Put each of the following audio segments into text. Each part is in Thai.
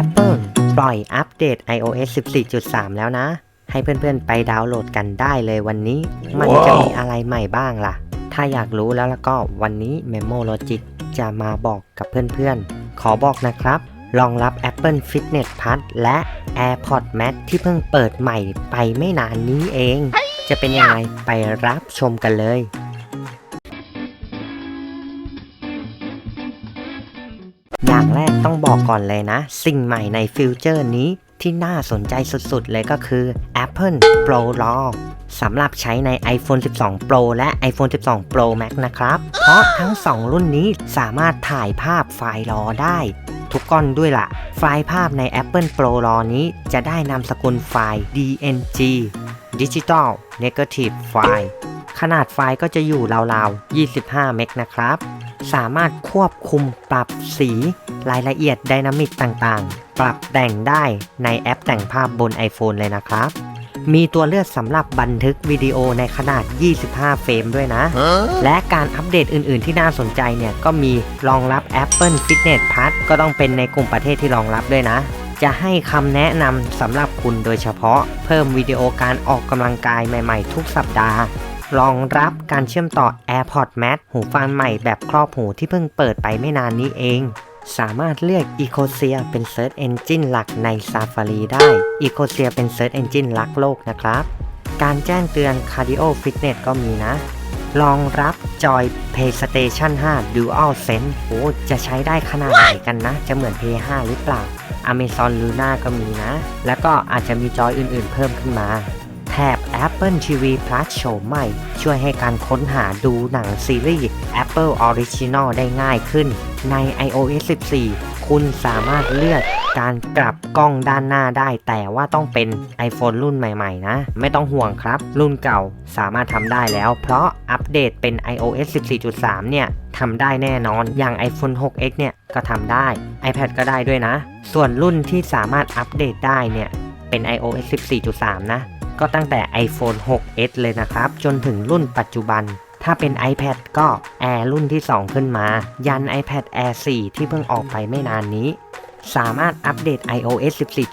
Apple ปล่อยอัปเดต iOS 14.3 แล้วนะ ให้เพื่อนๆไปดาวน์โหลดกันได้เลยวันนี้ มันจะมีอะไรใหม่บ้างล่ะ ถ้าอยากรู้แล้วแล้วก็วันนี้ Memo Logic จะมาบอกกับเพื่อนๆ ขอบอกนะครับรองรับ Apple Fitness Plus และ AirPods Max ที่เพิ่งเปิดใหม่ไปไม่นานนี้เอง จะเป็นยังไงไปรับชมกันเลยอย่างแรก ต้องบอกก่อนเลยนะ สิ่งใหม่ในฟิวเจอร์นี้ที่น่าสนใจสุดๆ เลยก็คือ Apple Pro Raw สำหรับใช้ใน iPhone 12 Pro และ iPhone 12 Pro Max นะครับ เพราะทั้ง 2 รุ่นนี้สามารถถ่ายภาพไฟล์ RAW ได้ ทุกก้อนด้วยล่ะ ไฟล์ภาพใน Apple Pro r a นี้จะได้นามสกุลไฟล์ DNG Digital Negative File ขนาดไฟล์ก็จะอยู่ราวๆ 25 เมกนะครับ สามารถควบคุมปรับสีรายละเอียดไดนามิกต่างๆ ปรับแต่งได้ในแอปแต่งภาพบน iPhone เลยนะครับ มีตัวเลือกสำหรับบันทึกวิดีโอในขนาด 25 เฟรมด้วยนะ และการอัปเดตอื่นๆที่น่าสนใจเนี่ย ก็มีรองรับ Apple Fitness Plus ก็ต้องเป็นในกลุ่มประเทศที่รองรับด้วยนะจะให้คำแนะนำสำหรับคุณโดยเฉพาะ เพิ่มวิดีโอการออกกำลังกายใหม่ ๆ ทุกสัปดาห์ รองรับการเชื่อมต่อ AirPods Max หูฟังใหม่แบบครอบหูที่เพิ่งเปิดไปไม่นานนี้เอง สามารถเลือก Ecosia เป็น Search Engine หลักใน Safari ได้ Ecosia เป็น Search Engine หลักโลกนะครับ การแจ้งเตือน Cardio Fitness ก็มีนะ รองรับจอย PlayStation 5 Dual Sense โอ้จะใช้ได้ขนาดไหนกันนะ จะเหมือน Play 5หรือเปล่า Amazon Luna ก็มีนะ แล้วก็อาจจะมีจอยอื่นๆ เพิ่มขึ้นมา บ Apple TV Plus โฉมใหม่ ช่วยให้การค้นหาดูหนังซีรีส์ Apple Original ได้ง่ายขึ้น ใน iOS 14 คุณสามารถเลือกการกลับกล้องด้านหน้าได้แต่ว่าต้องเป็น iPhone รุ่นใหม่ๆ นะ ไม่ต้องห่วงครับ รุ่นเก่าสามารถทำได้แล้ว เพราะอัปเดตเป็น iOS 14.3 เนี่ยทำได้แน่นอน อย่าง iPhone 6s เนี่ยก็ทำได้ iPad ก็ได้ด้วยนะ ส่วนรุ่นที่สามารถอัปเดตได้เนี่ยเป็น iOS 14.3 นะ ก็ตั้งแต่ iPhone 6s เลยนะครับ จนถึงรุ่นปัจจุบัน ถ้าเป็น iPad ก็ Air รุ่นที่ 2 ขึ้นมา ยัน iPad Air 4 ที่เพิ่งออกไปไม่นานนี้ สามารถอัปเดต iOS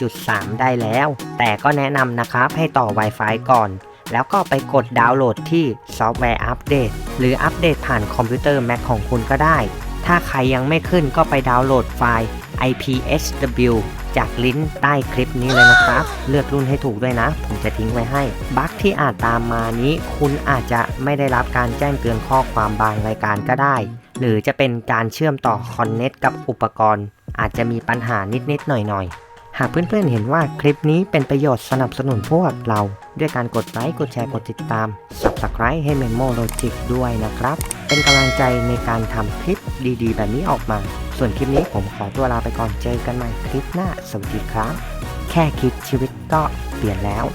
14.3 ได้แล้ว แต่ก็แนะนำนะครับให้ต่อ Wi-Fi ก่อนแล้วก็ไปกดดาวน์โหลดที่ซอฟต์แวร์อัปเดตหรืออัปเดตผ่านคอมพิวเตอร์ Mac ของคุณก็ได้ ถ้าใครยังไม่ขึ้นก็ไปดาวน์โหลดไฟล์ IPSW จากลิงก์ใต้คลิปนี้เลยนะครับ เลือกรุ่นให้ถูกด้วยนะ ผมจะทิ้งไว้ให้ บั๊กที่อาจตามมานี้ คุณอาจจะไม่ได้รับการแจ้งเตือนข้อความบางรายการก็ได้ หรือจะเป็นการเชื่อมต่อคอนเน็ตกับอุปกรณ์ อาจจะมีปัญหานิดๆหน่อยๆหากเพื่อนๆเห็นว่าคลิปนี้เป็นประโยชน์สนับสนุนพวกเรา ด้วยการกดไลค์กดแชร์กดติดตาม Subscribe ให้ Memo Logic ด้วยนะครับ เป็นกำลังใจในการทำคลิปดีๆ แบบนี้ออกมา ส่วนคลิปนี้ผมขอตัวลาไปก่อนเจอกันใหม่คลิปหน้า สวัสดีครับ แค่คิดชีวิตก็เปลี่ยนแล้ว